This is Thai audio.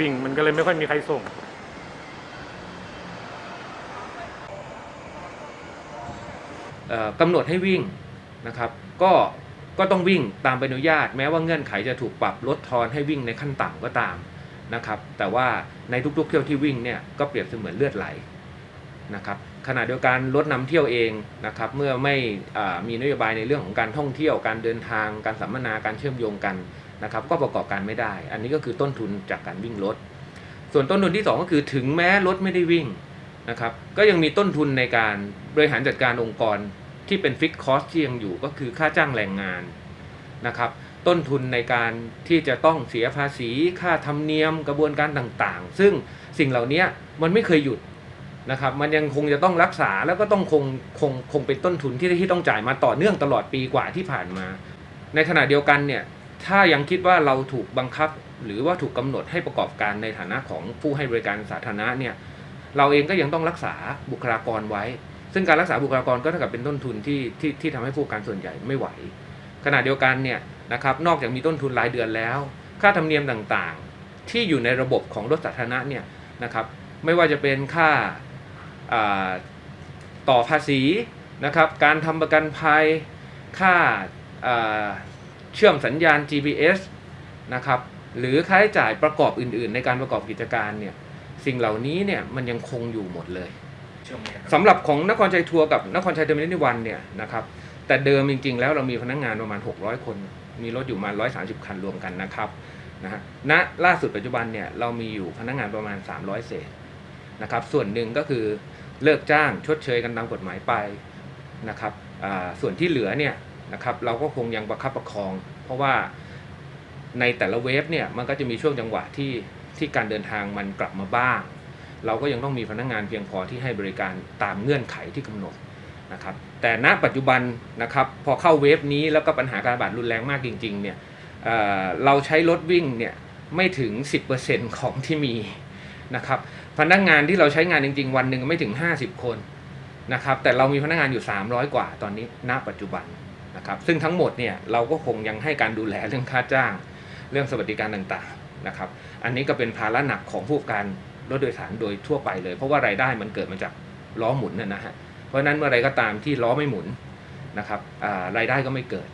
วิ่ง มันก็เลยไม่ค่อยมีใครส่ง กำหนดให้วิ่งนะครับก็ก็ต้องวิ่งตามใบอนุญาต แม้ว่าเงื่อนไขจะถูกปรับลดทอนให้วิ่งในขั้นต่ำก็ตามนะครับแต่ว่าในทุกๆเที่ยวที่วิ่งเนี่ยก็เปรียบเสมือนเลือดไหลนะครับขณะเดียวกันรถนำเที่ยวเองนะครับเมื่อไม่มีนโยบายในเรื่องของการท่องเที่ยวการเดินทาง การสัมมนาการเชื่อมโยงกัน นะครับก็ประกอบการไม่ได้ อันนี้ก็คือต้นทุนจากการวิ่งรถ ส่วนต้นทุนที่สองก็คือถึงแม้รถไม่ได้วิ่งนะครับก็ยังมีต้นทุนในการบริหารจัดการองค์กรที่เป็นฟิกคอสที่ยังอยู่ก็คือค่าจ้างแรงงานนะครับต้นทุนในการที่จะต้องเสียภาษีค่าธรรมเนียมกระบวนการต่างๆ ซึ่งสิ่งเหล่านี้มันไม่เคยหยุดนะครับมันยังคงจะต้องรักษาแล้วก็ต้องคงคงคงเป็นต้นทุนที่ที่ต้องจ่ายมาต่อเนื่องตลอดปีกว่าที่ผ่านมา ในขณะเดียวกันเนี่ย ถ้ายังคิดว่าเราถูกบังคับ หรือว่าถูกกำหนดให้ประกอบการในฐานะของผู้ให้บริการสาธารณะเนี่ยเราเองก็ยังต้องรักษาบุคลากรไว้ ซึ่งการรักษาบุคลากรก็เท่ากับเป็นต้นทุนที่ที่ที่ทำให้ผู้การส่วนใหญ่ไม่ไหว ขณะเดียวกันเนี่ยนะครับนอกจากมีต้นทุนรายเดือนแล้ว ค่าธรรมเนียมต่างๆ ที่อยู่ในระบบของรถสาธารณะเนี่ยนะครับไม่ว่าจะเป็นค่าต่อภาษีนะครับการทำประกันภัยค่า เชื่อมสัญญาณ GPS นะครับหรือค่าใช้จ่ายประกอบอื่น ๆ ในการประกอบกิจการเนี่ยสิ่งเหล่านี้เนี่ยมันยังคงอยู่หมดเลยสำหรับของนครชัยทัวร์กับนครชัยเทอร์มินอลวันเนี่ยนะครับแต่เดิมจริง ๆ แล้วเรามีพนักงานประมาณ 600 คน มีรถอยู่ประมาณ130 คันรวมกันนะครับนะฮะณล่าสุดปัจจุบันเนี่ยเรามีอยู่พนักงานประมาณ 300 เศษนะครับส่วนหนึ่งก็คือเลิกจ้างชดเชยกันตามกฎหมายไปนะครับอ่าส่วนที่เหลือเนี่ย นะครับเราก็คงยังประคับประคอง เพราะว่าในแต่ละเวฟเนี่ยมันก็จะมีช่วงจังหวะที่ที่การเดินทางมันกลับมาบ้าง เราก็ยังต้องมีพนักงานเพียงพอที่ให้บริการตามเงื่อนไขที่กำหนดนะครับแต่ณปัจจุบันนะครับพอเข้าเวฟนี้แล้วก็ปัญหาการระบาดรุนแรงมากจริงๆเนี่ยเเราใช้รถวิ่งเนี่ยไม่ถึง 10%ของที่มีนะครับพนักงานที่เราใช้งานจริง ๆ วันหนึ่งไม่ถึง 50 คนนะครับแต่เรามีพนักงานอยู่ 300 กว่าตอนนี้ณปัจจุบัน นะครับซึ่งทั้งหมดเนี่ยเราก็คงยังให้การดูแลเรื่องค่าจ้าง เรื่องสวัสดิการต่างๆนะครับอันนี้ก็เป็นภาระหนักของผู้การรถโดยสารโดยทั่วไปเลย เพราะว่ารายได้มันเกิดมาจากล้อหมุนนะนะฮะเพราะนั้นเมื่อไรก็ตามที่ล้อไม่หมุนนะครับรายได้ก็ไม่เกิด